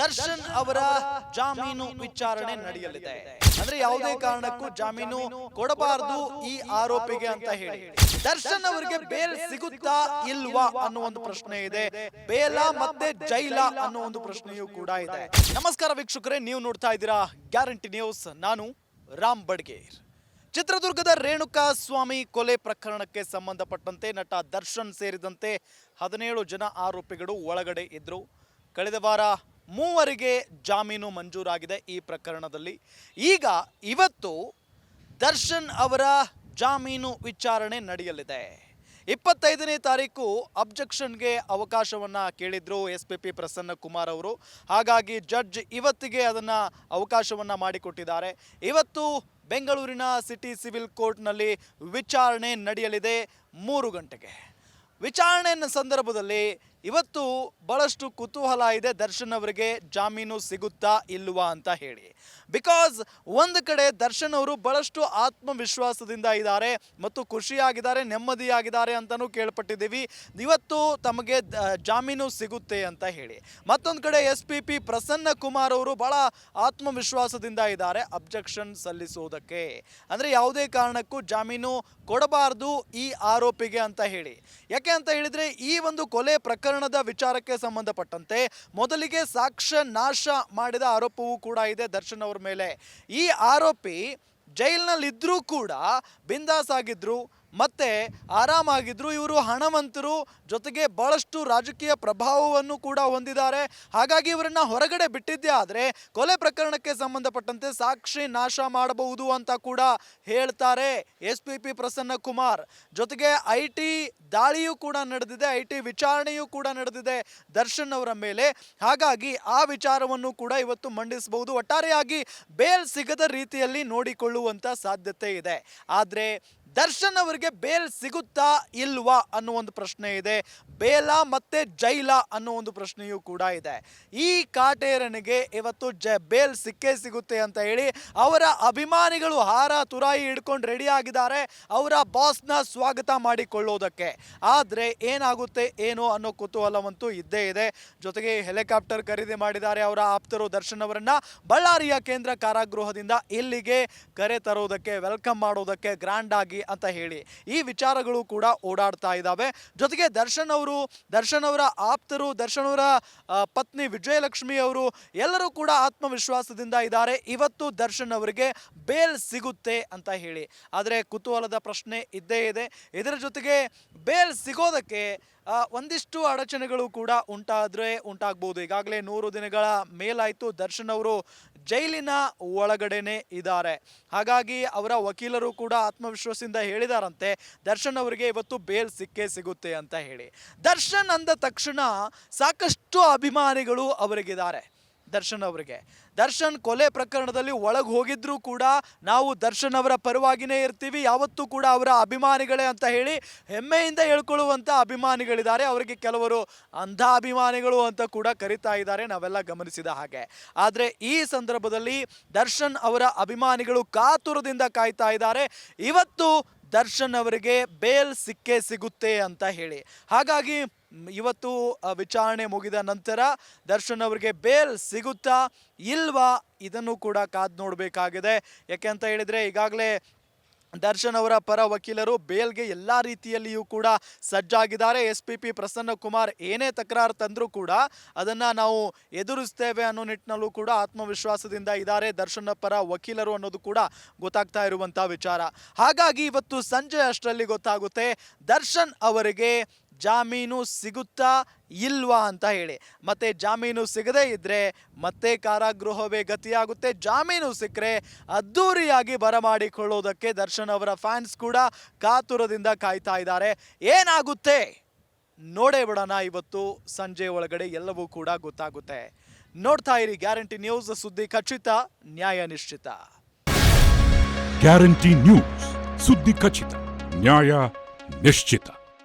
ದರ್ಶನ್ ಅವರ ಜಾಮೀನು ವಿಚಾರಣೆ ನಡೆಯಲಿದೆ. ಅಂದ್ರೆ ಯಾವುದೇ ಕಾರಣಕ್ಕೂ ಜಾಮೀನು ಕೊಡಬಾರದು ಈ ಆರೋಪಿಗೆ ಅಂತ ಹೇಳಿ. ದರ್ಶನ್ ಅವರಿಗೆ ಬೇಲ್ ಸಿಗುತ್ತಾ ಇಲ್ವಾ ಅನ್ನೋ ಒಂದು ಪ್ರಶ್ನೆ ಇದೆ. ಬೇಲ ಮತ್ತೆ ಜೈಲ ಅನ್ನೋ ಒಂದು ಪ್ರಶ್ನೆಯೂ ಕೂಡ ಇದೆ. ನಮಸ್ಕಾರ ವೀಕ್ಷಕರೇ ನೀವು ನೋಡ್ತಾ ಇದ್ದೀರಾ ಗ್ಯಾರಂಟಿ ನ್ಯೂಸ್. ನಾನು ರಾಮ್ ಬಡ್ಗೇರ್. ಚಿತ್ರದುರ್ಗದ ರೇಣುಕಾ ಸ್ವಾಮಿ ಕೊಲೆ ಪ್ರಕರಣಕ್ಕೆ ಸಂಬಂಧಪಟ್ಟಂತೆ ನಟ ದರ್ಶನ್ ಸೇರಿದಂತೆ ಹದಿನೇಳು ಜನ ಆರೋಪಿಗಳು ಒಳಗಡೆ ಇದ್ರು. ಕಳೆದ ವಾರ ಮೂವರಿಗೆ ಜಾಮೀನು ಮಂಜೂರಾಗಿದೆ ಈ ಪ್ರಕರಣದಲ್ಲಿ. ಈಗ ಇವತ್ತು ದರ್ಶನ್ ಅವರ ಜಾಮೀನು ವಿಚಾರಣೆ ನಡೆಯಲಿದೆ. ಇಪ್ಪತ್ತೈದನೇ ತಾರೀಕು ಅಬ್ಜೆಕ್ಷನ್ಗೆ ಅವಕಾಶವನ್ನು ಕೇಳಿದ್ರು S P P Prasanna Kumar ಅವರು. ಹಾಗಾಗಿ ಜಡ್ಜ್ ಇವತ್ತಿಗೆ ಅದನ್ನು ಅವಕಾಶವನ್ನು ಮಾಡಿಕೊಟ್ಟಿದ್ದಾರೆ. ಇವತ್ತು ಬೆಂಗಳೂರಿನ ಸಿಟಿ ಸಿವಿಲ್ ಕೋರ್ಟ್ನಲ್ಲಿ ವಿಚಾರಣೆ ನಡೆಯಲಿದೆ ಮೂರು ಗಂಟೆಗೆ. ವಿಚಾರಣೆಯ ಸಂದರ್ಭದಲ್ಲಿ ಇವತ್ತು ಬಹಳಷ್ಟು ಕುತೂಹಲ ಇದೆ. ದರ್ಶನ್ ಅವರಿಗೆ ಜಾಮೀನು ಸಿಗುತ್ತಾ ಇಲ್ವಾ ಅಂತ ಹೇಳಿ. ಬಿಕಾಸ್ ಒಂದು ಕಡೆ ದರ್ಶನ್ ಅವರು ಬಹಳಷ್ಟು ಆತ್ಮವಿಶ್ವಾಸದಿಂದ ಇದ್ದಾರೆ ಮತ್ತು ಖುಷಿಯಾಗಿದ್ದಾರೆ, ನೆಮ್ಮದಿಯಾಗಿದ್ದಾರೆ ಅಂತಲೂ ಕೇಳ್ಪಟ್ಟಿದ್ದೀವಿ. ಇವತ್ತು ತಮಗೆ ಜಾಮೀನು ಸಿಗುತ್ತೆ ಅಂತ ಹೇಳಿ. ಮತ್ತೊಂದು ಕಡೆ S P P Prasanna Kumar ಅವರು ಬಹಳ ಆತ್ಮವಿಶ್ವಾಸದಿಂದ ಇದ್ದಾರೆ. ಅಬ್ಜೆಕ್ಷನ್ ಸಲ್ಲಿಸುವುದಕ್ಕೆ. ಅಂದರೆ ಯಾವುದೇ ಕಾರಣಕ್ಕೂ ಜಾಮೀನು ಕೊಡಬಾರದು ಈ ಆರೋಪಿಗೆ ಅಂತ ಹೇಳಿ. ಯಾಕೆ ಅಂತ ಹೇಳಿದ್ರೆ ಈ ಒಂದು ಕೊಲೆ ಪ್ರಕರಣದ ವಿಚಾರಕ್ಕೆ ಸಂಬಂಧಪಟ್ಟಂತೆ ಮೊದಲಿಗೆ ಸಾಕ್ಷ್ಯ ನಾಶ ಮಾಡಿದ ಆರೋಪವೂ ಕೂಡ ಇದೆ ದರ್ಶನ್ ಅವ್ರ ಮೇಲೆ. ಈ ಆರೋಪಿ ಜೈಲಿನಲ್ಲಿದ್ದರೂ ಕೂಡ ಬಿಂದಾಸ್ ಆಗಿದ್ರು. ಮತ್ತೆ ಆರಾಮಾಗಿದ್ರು, ಇವರು ಹಣವಂತರು, ಜೊತೆಗೆ ಬಹಳಷ್ಟು ರಾಜಕೀಯ ಪ್ರಭಾವವನ್ನು ಕೂಡ ಹೊಂದಿದ್ದಾರೆ. ಹಾಗಾಗಿ ಇವರನ್ನು ಹೊರಗಡೆ ಬಿಟ್ಟಿದ್ದೇ ಆದರೆ ಕೊಲೆ ಪ್ರಕರಣಕ್ಕೆ ಸಂಬಂಧಪಟ್ಟಂತೆ ಸಾಕ್ಷಿ ನಾಶ ಮಾಡಬಹುದು ಅಂತ ಕೂಡ ಹೇಳ್ತಾರೆ S P P Prasanna Kumar. ಜೊತೆಗೆ ಐ ಟಿ ದಾಳಿಯೂ ಕೂಡ ನಡೆದಿದೆ ಐ ಟಿ ವಿಚಾರಣೆಯೂ ಕೂಡ ನಡೆದಿದೆ ದರ್ಶನ್ ಅವರ ಮೇಲೆ. ಹಾಗಾಗಿ ಆ ವಿಚಾರವನ್ನು ಕೂಡ ಇವತ್ತು ಮಂಡಿಸಬಹುದು. ಒಟ್ಟಾರೆಯಾಗಿ ಬೇಲ್ ಸಿಗದ ರೀತಿಯಲ್ಲಿ ನೋಡಿಕೊಳ್ಳುವಂಥ ಸಾಧ್ಯತೆ ಇದೆ. ಆದರೆ ದರ್ಶನ್ ಅವರಿಗೆ ಬೇಲ್ ಸಿಗುತ್ತಾ ಇಲ್ವಾ ಅನ್ನೋ ಒಂದು ಪ್ರಶ್ನೆ ಇದೆ. ಬೇಲ ಮತ್ತೆ ಜೈಲ ಅನ್ನೋ ಒಂದು ಪ್ರಶ್ನೆಯೂ ಕೂಡ ಇದೆ. ಈ ಕಾಟೇರನಿಗೆ ಇವತ್ತು ಜ ಬೇಲ್ ಸಿಕ್ಕೇ ಸಿಗುತ್ತೆ ಅಂತ ಹೇಳಿ ಅವರ ಅಭಿಮಾನಿಗಳು ಹಾರ ತುರಾಯಿ ಹಿಡ್ಕೊಂಡು ರೆಡಿ ಆಗಿದ್ದಾರೆ. ಅವರ ಬಾಸ್ನ ಸ್ವಾಗತ ಮಾಡಿಕೊಳ್ಳೋದಕ್ಕೆ. ಆದರೆ ಏನಾಗುತ್ತೆ, ಏನು ಅನ್ನೋ ಕುತೂಹಲವಂತೂ ಇದ್ದೇ ಇದೆ. ಜೊತೆಗೆ ಹೆಲಿಕಾಪ್ಟರ್ ಖರೀದಿ ಮಾಡಿದ್ದಾರೆ ಅವರ ಆಪ್ತರು ದರ್ಶನ್ ಅವರನ್ನ. ಬಳ್ಳಾರಿಯ ಕೇಂದ್ರ ಕಾರಾಗೃಹದಿಂದ ಇಲ್ಲಿಗೆ ಕರೆ ತರೋದಕ್ಕೆ ವೆಲ್ಕಮ್ ಮಾಡೋದಕ್ಕೆ ಗ್ರ್ಯಾಂಡ್ ಆಗಿ ಅಂತ ಹೇಳಿ ಈ ವಿಚಾರಗಳು ಕೂಡ ಓಡಾಡ್ತಾ ಇದ್ದಾವೆ. ಜೊತೆಗೆ ದರ್ಶನ್ ಅವರು, ದರ್ಶನ್ ಅವರ ಆಪ್ತರು, ದರ್ಶನ್ ಅವರ ಪತ್ನಿ ವಿಜಯಲಕ್ಷ್ಮಿ ಅವರು ಎಲ್ಲರೂ ಕೂಡ ಆತ್ಮವಿಶ್ವಾಸದಿಂದ ಇದ್ದಾರೆ. ಇವತ್ತು ದರ್ಶನ್ ಅವರಿಗೆ ಬೇಲ್ ಸಿಗುತ್ತೆ ಅಂತ ಹೇಳಿ. ಆದರೆ ಕುತೂಹಲದ ಪ್ರಶ್ನೆ ಇದ್ದೇ ಇದೆ. ಇದರ ಜೊತೆಗೆ ಬೇಲ್ ಸಿಗೋದಕ್ಕೆ ಒಂದಿಷ್ಟು ಅಡಚಣೆಗಳು ಕೂಡ ಉಂಟಾದರೆ ಉಂಟಾಗ್ಬೋದು. ಈಗಾಗಲೇ ನೂರು ದಿನಗಳ ಮೇಲಾಯಿತು. ದರ್ಶನ್ ಅವರು ಜೈಲಿನ ಒಳಗಡೆನೆ ಇದ್ದಾರೆ. ಹಾಗಾಗಿ ಅವರ ವಕೀಲರು ಕೂಡ ಆತ್ಮವಿಶ್ವಾಸದಿಂದ ಹೇಳಿದಾರಂತೆ, ದರ್ಶನ್ ಅವರಿಗೆ ಇವತ್ತು ಬೇಲ್ ಸಿಕ್ಕೇ ಸಿಗುತ್ತೆ ಅಂತ ಹೇಳಿ. ದರ್ಶನ್ ಅಂದ ತಕ್ಷಣ ಸಾಕಷ್ಟು ಅಭಿಮಾನಿಗಳು ಅವರಿಗಿದ್ದಾರೆ. ದರ್ಶನ್ ಅವರಿಗೆ. ದರ್ಶನ್ ಕೊಲೆ ಪ್ರಕರಣದಲ್ಲಿ ಒಳಗೆ ಹೋಗಿದ್ರೂ ಕೂಡ ನಾವು ದರ್ಶನ್ ಅವರ ಪರವಾಗಿನೇ ಇರ್ತೀವಿ. ಯಾವತ್ತೂ ಕೂಡ ಅವರ ಅಭಿಮಾನಿಗಳೇ ಅಂತ ಹೇಳಿ ಹೆಮ್ಮೆಯಿಂದ ಹೇಳ್ಕೊಳ್ಳುವಂಥ ಅಭಿಮಾನಿಗಳಿದ್ದಾರೆ. ಅವರಿಗೆ ಕೆಲವರು ಅಂಧ ಅಭಿಮಾನಿಗಳು ಅಂತ ಕೂಡ ಕರಿತಾ ಇದ್ದಾರೆ. ನಾವೆಲ್ಲ ಗಮನಿಸಿದ ಹಾಗೆ. ಆದರೆ ಈ ಸಂದರ್ಭದಲ್ಲಿ ದರ್ಶನ್ ಅವರ ಅಭಿಮಾನಿಗಳು ಕಾತುರದಿಂದ ಕಾಯ್ತಾ ಇದ್ದಾರೆ. ಇವತ್ತು ದರ್ಶನ್ ಅವರಿಗೆ ಬೇಲ್ ಸಿಕ್ಕೇ ಸಿಗುತ್ತೆ ಅಂತ ಹೇಳಿ. ಹಾಗಾಗಿ ಇವತ್ತು ವಿಚಾರಣೆ ಮುಗಿದ ನಂತರ ದರ್ಶನ್ ಅವರಿಗೆ ಬೇಲ್ ಸಿಗುತ್ತಾ ಇಲ್ವಾ ಇದನ್ನು ಕೂಡ ಕಾದು ನೋಡಬೇಕಾಗಿದೆ. ಯಾಕೆ ಅಂತ ಹೇಳಿದರೆ ಈಗಾಗಲೇ ದರ್ಶನ್ ಅವರ ಪರ ವಕೀಲರು ಬೇಲ್ಗೆ ಎಲ್ಲ ರೀತಿಯಲ್ಲಿಯೂ ಕೂಡ ಸಜ್ಜಾಗಿದ್ದಾರೆ. S P P Prasanna Kumar ಏನೇ ತಕರಾರು ತಂದರೂ ಕೂಡ ಅದನ್ನು ನಾವು ಎದುರಿಸ್ತೇವೆ ಅನ್ನೋ ನಿಟ್ಟಿನಲ್ಲೂ ಕೂಡ ಆತ್ಮವಿಶ್ವಾಸದಿಂದ ಇದ್ದಾರೆ. ದರ್ಶನ ಪರ ವಕೀಲರು ಅನ್ನೋದು ಕೂಡ ಗೊತ್ತಾಗ್ತಾ ಇರುವಂಥ ವಿಚಾರ. ಹಾಗಾಗಿ ಇವತ್ತು ಸಂಜೆ ಅಷ್ಟರಲ್ಲಿ ಗೊತ್ತಾಗುತ್ತೆ, ದರ್ಶನ್ ಅವರಿಗೆ ಜಾಮೀನು ಸಿಗುತ್ತಾ ಇಲ್ವಾ ಅಂತ ಹೇಳಿ. ಮತ್ತೆ ಜಾಮೀನು ಸಿಗದೇ ಇದ್ದರೆ ಮತ್ತೆ ಕಾರಾಗೃಹವೇ ಗತಿಯಾಗುತ್ತೆ. ಜಾಮೀನು ಸಿಕ್ಕರೆ ಅದ್ದೂರಿಯಾಗಿ ಬರಮಾಡಿಕೊಳ್ಳೋದಕ್ಕೆ ದರ್ಶನ್ ಅವರ ಫ್ಯಾನ್ಸ್ ಕೂಡ ಕಾತುರದಿಂದ ಕಾಯ್ತಾ ಇದ್ದಾರೆ. ಏನಾಗುತ್ತೆ? ನೋಡೇ ಬಿಡೋಣ ಇವತ್ತು ಸಂಜೆ ಒಳಗಡೆ ಎಲ್ಲವೂ ಕೂಡ ಗೊತ್ತಾಗುತ್ತೆ. ನೋಡ್ತಾ ಇರಿ ಗ್ಯಾರಂಟಿ ನ್ಯೂಸ್ ಸುದ್ದಿ ಖಚಿತ, ನ್ಯಾಯ ನಿಶ್ಚಿತ. ಗ್ಯಾರಂಟಿ ನ್ಯೂಸ್ ಸುದ್ದಿ ಖಚಿತ, ನ್ಯಾಯ ನಿಶ್ಚಿತ.